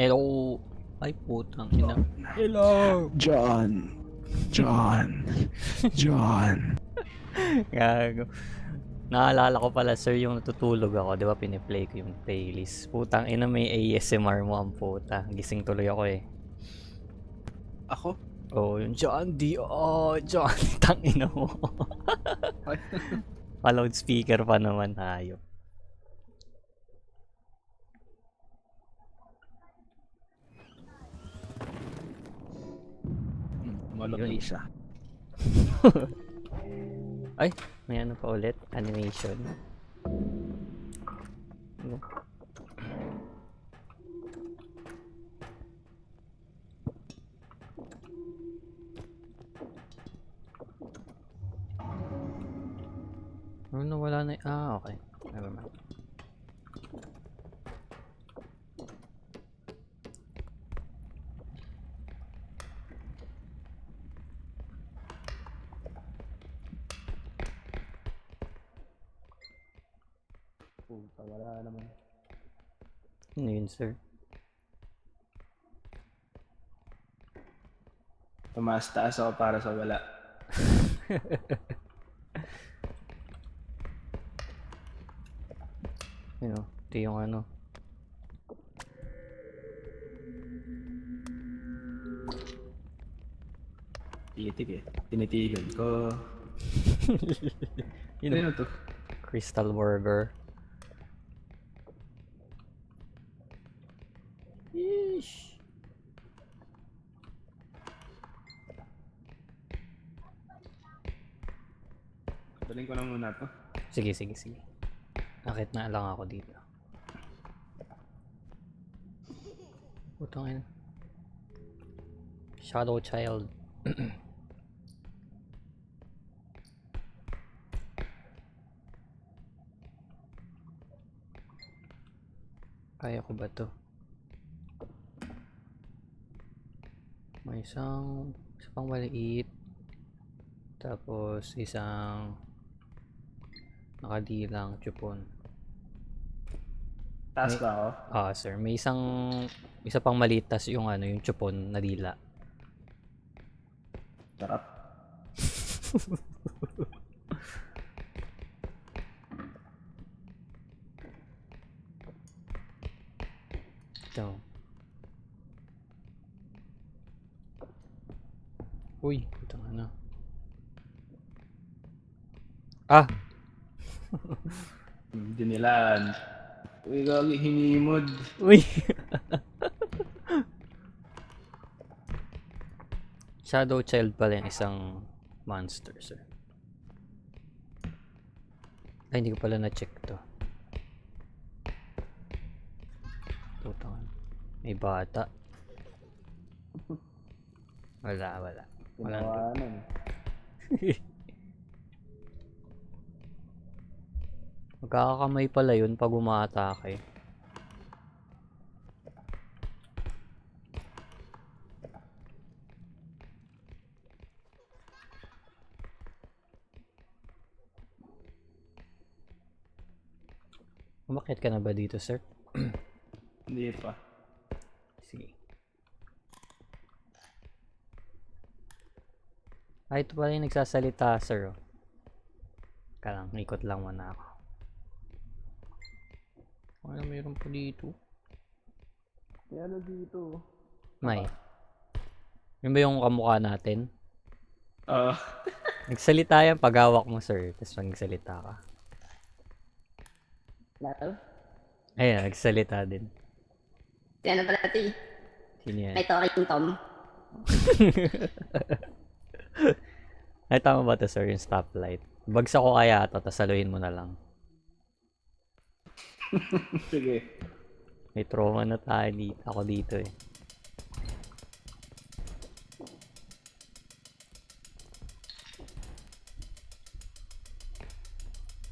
Hello. Ay, putang ina. Hello. John. John. John. Gago. Naalala ko pala, sir, yung natutulog ako, di ba, piniplay ko yung playlist. Putang ina, may ASMR mo ang puta. Gising tuloy ako eh. Ako? Oh, yung John D. Oh, John, tang ina mo. Pa-loudspeaker pa naman tayo. Malaki siya. Ay, may ano pa ulit? Animation. Ano? Ano, wala na. Ah, okay. Puta, wala naman. Ano yun, sir? Tumaas taas ako para sa wala. Yun know, ito yung ano. Titik eh. Tinitigan ko. Yun Ano to? Crystal Burger. Yeesh. Daling ko na muna to. Sige, sige, sige. Akit na lang ako dito. Putang ina. Shadow Child. Kaya ko ba to? May isang, isa pang maliit. Tapos isang nakadilang chupon. Taas ba ako? Ah, sir. May isang isa pang maliit tas yung ano, yung chupon na dila. Sarap. Ito. Uy, putang ano. Ah! Dinilaan. Uy, gagi, himimod. Uy! Shadow Child pala yung isang monster, sir. Ay, hindi ko pala na-check to. Putang. May bata. Wala, wala. Wala. Tinawanan. Magkakakamay pala yun pag umaatake. Umakit ka na ba dito, sir? Hindi pa. Sige. Ah, ito pala yung nagsasalita, sir. oh. Kalang, ikot lang muna ako. Ano mayroon pa dito? Kaya ano dito? May. Yun ba yung kamukha natin? Ah, Nagsalita yan pag hawak mo, sir. Tapos nagsalita ka. Laro? Ayun, nagsalita din. Si ano pala ito eh. Sino yan? May talking Tom. Ay, tama ba to, sir? Yung stoplight. Bagsak ko kaya ito, tapos saluhin mo na lang. sige. May trauma na tayo dito. Ako dito eh.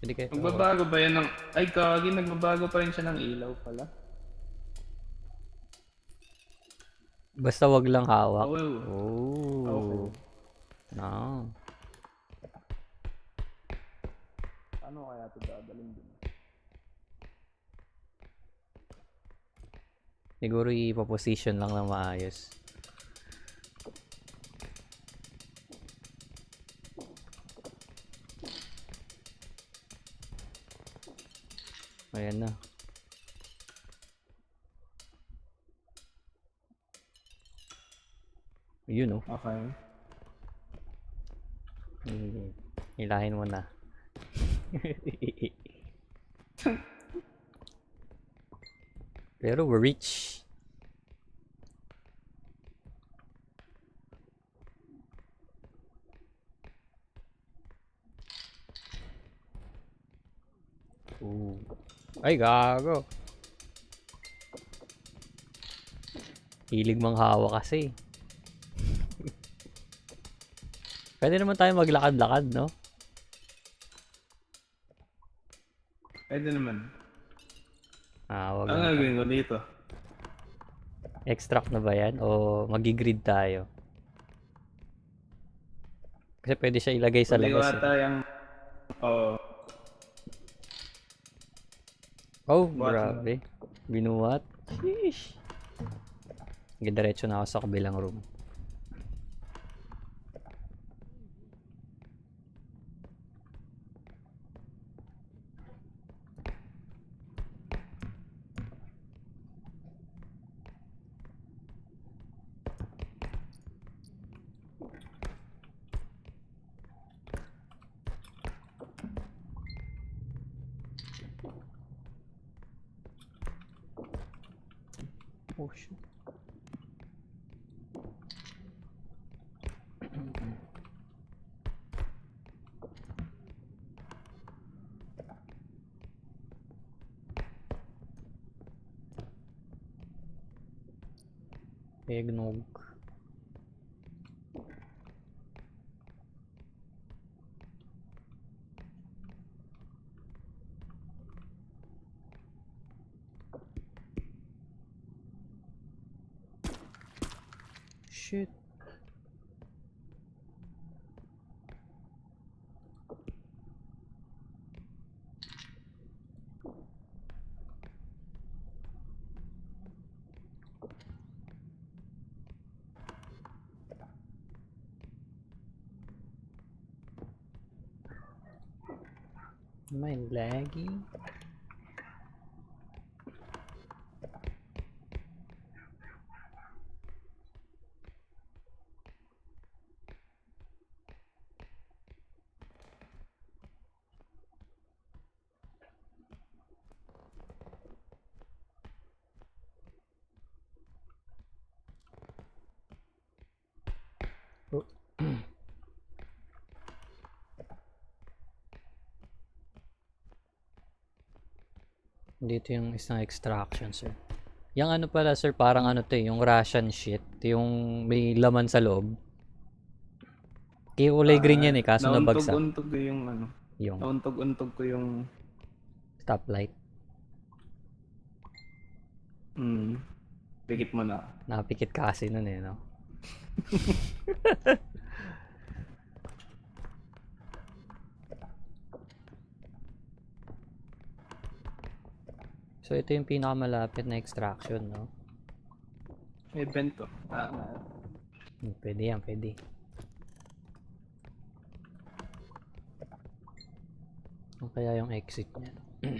Pwede kayo. Magbabago ba yan ng... Ay, kagi, nagbabago pa rin siya ng ilaw pala. Basta wag lang hawak. Oh, Oh. Okay. No. Paano kaya ito Ano, dadalhin din? Siguro ipoposition lang na maayos. Ayan na. Yun oh. Okay. Mm, Hilahin mo na. Pero we're rich. Ooh. Ay, gago. Hilig mang hawa kasi. Pwede naman tayo maglakad-lakad, no? Pwede naman. Ah, wag Ang na. gagawin ko dito. Extract na ba yan? O magigrid tayo? Kasi pwede siya ilagay sa Hindi ko labas. Eh. ata yung... Oo. Oh, Buhat grabe. Binuhat. Sheesh. Diretso na ako sa kabilang room. Oh, shit. Eggnog. Shit. May laggy. Dito yung isang extraction, sir. Yung ano pala, sir, parang ano to eh, yung Russian shit. Yung may laman sa loob. Kaya kulay green yan eh, kaso nabagsak. Nauntog-untog ko yung ano. Yung Nauntog-untog ko yung... stoplight. Hmm. Pikit mo na. Nakapikit ka kasi nun eh, no? so, ito yung pinakamalapit na extraction, no? May bento. Ah, Pwede yan, pwede. Ano kaya yung exit niya?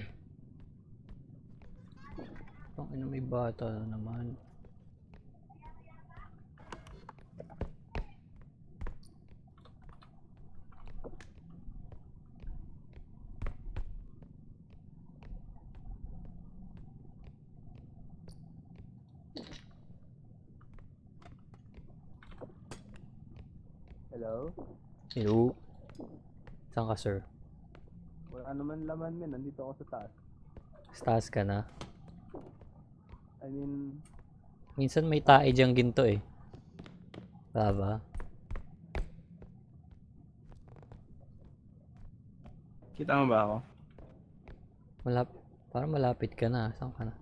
Ang ina may bata na naman. Hello? Hello? Saan ka, sir? Wala naman laman min. Nandito ako sa taas. Sa taas ka na? I mean... Minsan may tae diyang ginto eh. Wala ba? Kita mo ba ako? Malap parang malapit ka na. Saan ka na?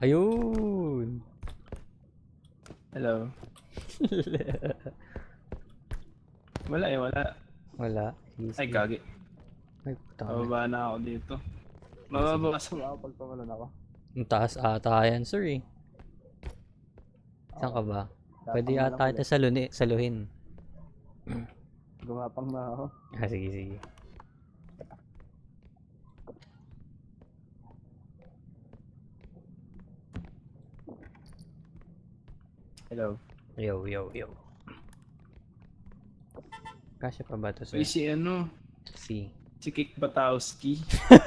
Ayun! Hello? Wala eh, wala. Wala. Easy. Ay, kagi. Ay, na. Bababa na ako dito. Mababasa ba ako pag tumalon ako? Ang taas ata yan, sir eh. Saan ka ba? Pwede Tapang na ata ito saluni, saluhin. Gumapang na ako. Ah, sige, sige. Hello. Yo, yo, yo. Kasya pa ba ito? Uy, si ano, Si. si Kik Batowski.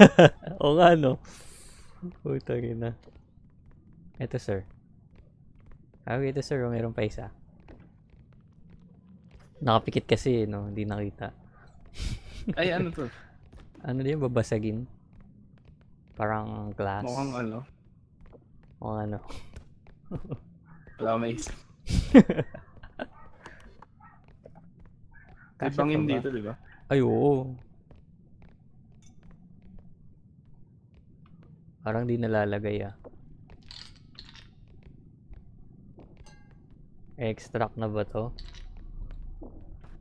Oo nga, no? Puta na. Ito, sir. Ah, ito, sir. oh, Meron pa isa. Nakapikit kasi, no? Hindi nakita. Ay, ano to? Ano din, babasagin? Parang glass. Mukhang ano. Mukhang ano. Wala maisip. May Kasya bangin pa ba? dito, di ba? Ay, oo. Parang di nalalagay ah. Extract na ba to?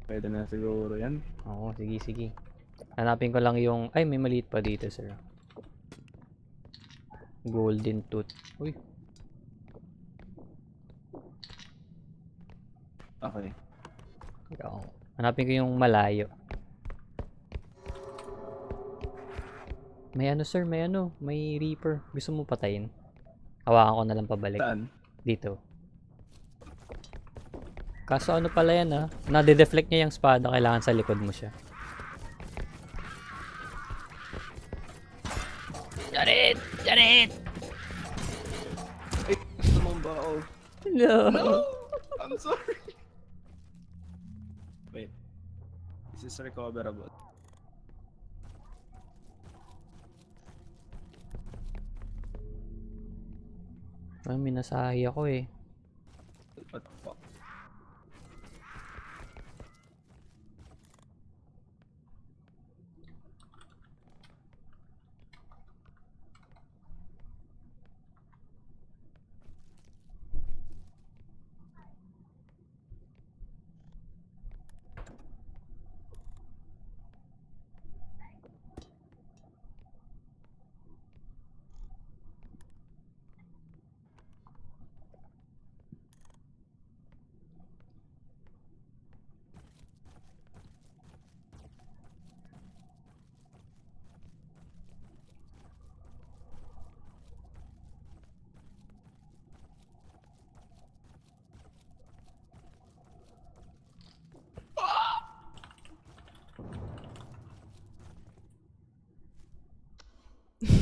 Pwede na siguro yan. Oo, sige, sige. Hanapin ko lang yung... Ay, may maliit pa dito, sir. Golden tooth. Uy, Okay. oo. Hanapin ko yung malayo. May ano, sir, may ano. May reaper. Gusto mo patayin? Hawakan ko na lang pabalik. Saan? Dito. Kaso ano pala yan ha? Nade-deflect niya yung espada, kailangan sa likod mo siya. Jared! Jared! Ano ba? Oh. No! I'm sorry. This is recoverable. Ay, minasahi ako eh. What the